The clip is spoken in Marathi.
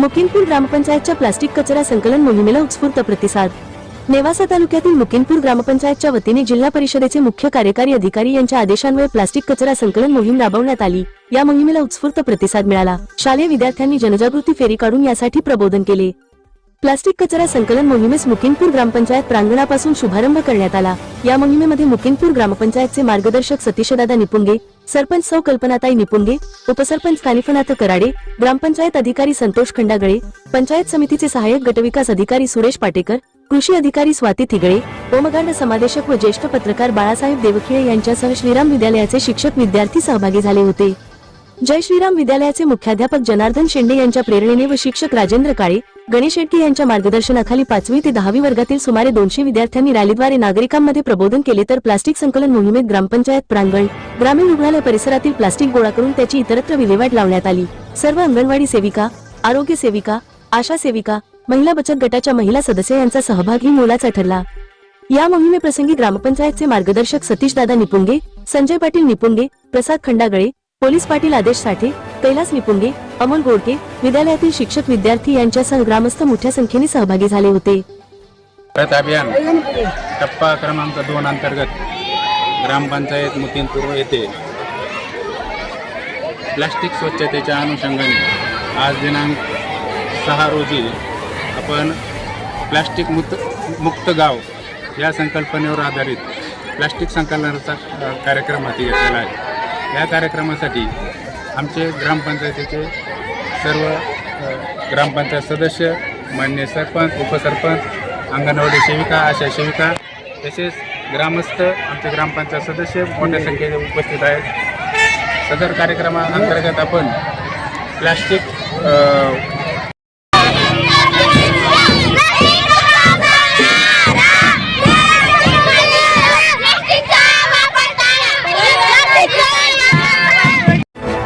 मुकिनपूर ग्रामपंचायतच्या प्लास्टिक कचरा संकलन मोहिमेला उत्स्फूर्त प्रतिसाद. नेवासा तालुक्यातील मुकिनपूर ग्रामपंचायतच्या वतीने जिल्हा परिषदेचे मुख्य कार्यकारी अधिकारी यांच्या आदेशान्वये प्लास्टिक कचरा संकलन मोहीम राबवण्यात आली. या मोहिमेला उत्स्फूर्त प्रतिसाद मिळाला. शालेय विद्यार्थ्यांनी जनजागृती फेरी काढून यासाठी प्रबोधन केले. प्लास्टिक कचरा संकलन मोहिमेस मुकिंदपूर ग्रामपंचायत प्रांगणापासून शुभारंभ करण्यात आला. या मोहिमेमध्ये मुकिंदपूर ग्रामपंचायतचे मार्गदर्शक सतीशदादा निपुंगे सरपंच सौ कल्पनाताई निपुंगे उपसरपंच कानिफनाथ कराडे ग्रामपंचायत अधिकारी संतोष खंडागळे पंचायत समितीचे सहाय्यक गटविकास अधिकारी सुरेश पाटेकर कृषी अधिकारी स्वाती थिगळे ओमगांड समादेशक व ज्येष्ठ पत्रकार बाळासाहेब देवखिळे यांच्यासह श्रीराम विद्यालयाचे शिक्षक विद्यार्थी सहभागी झाले होते. जय श्रीराम विद्यालयाचे मुख्याध्यापक जनार्दन शेंडे यांच्या प्रेरणेने व शिक्षक राजेंद्र काळे गणेश शेट्टी यांच्या मार्गदर्शनाखाली पाचवी ते दहावी वर्गातील सुमारे दोनशे विद्यार्थ्यांनी रॅलीद्वारे नागरिकांमध्ये प्रबोधन केले तर प्लास्टिक संकलन मोहिमेत ग्रामपंचायत प्रांगण ग्रामीण रुग्णालय परिसरातील प्लास्टिक गोळा करून त्याची इतरत्र विल्हेवाट लावण्यात आली. सर्व अंगणवाडी सेविका आरोग्य सेविका आशा सेविका महिला बचत गटाच्या महिला सदस्य यांचा सहभाग ही मोलाचा ठरला. या मोहिमेप्रसंगी ग्रामपंचायतचे मार्गदर्शक सतीशदादा निपुंगे संजय पाटील निपुंगे प्रसाद खंडागळे पोलीस पाटील आदेशसाठी कैलास निपुंगे अमोल गोडके विद्यालयातील शिक्षक विद्यार्थी यांच्यासह ग्रामस्थ मोठ्या संख्येने सहभागी झाले होते. अभियान टप्पा क्रमांक दोन अंतर्गत ग्रामपंचायत मुतीनपूर्व येथे प्लास्टिक स्वच्छतेच्या अनुषंगाने आज दिनांक सहा रोजी आपण प्लास्टिक मुक्त मुक्त गाव या संकल्पनेवर आधारित प्लास्टिक संकलनाचा कार्यक्रम हाती घेतलेला आहे. या कार्यक्रमासाठी आमचे ग्रामपंचायतीचे सर्व ग्रामपंचायत सदस्य मान्य सरपंच उपसरपंच अंगणवाडी सेविका आशा सेविका तसेच ग्रामस्थ आमचे ग्रामपंचायत सदस्य मोठ्या संख्येने उपस्थित आहेत. सदर कार्यक्रमाअंतर्गत आपण प्लास्टिक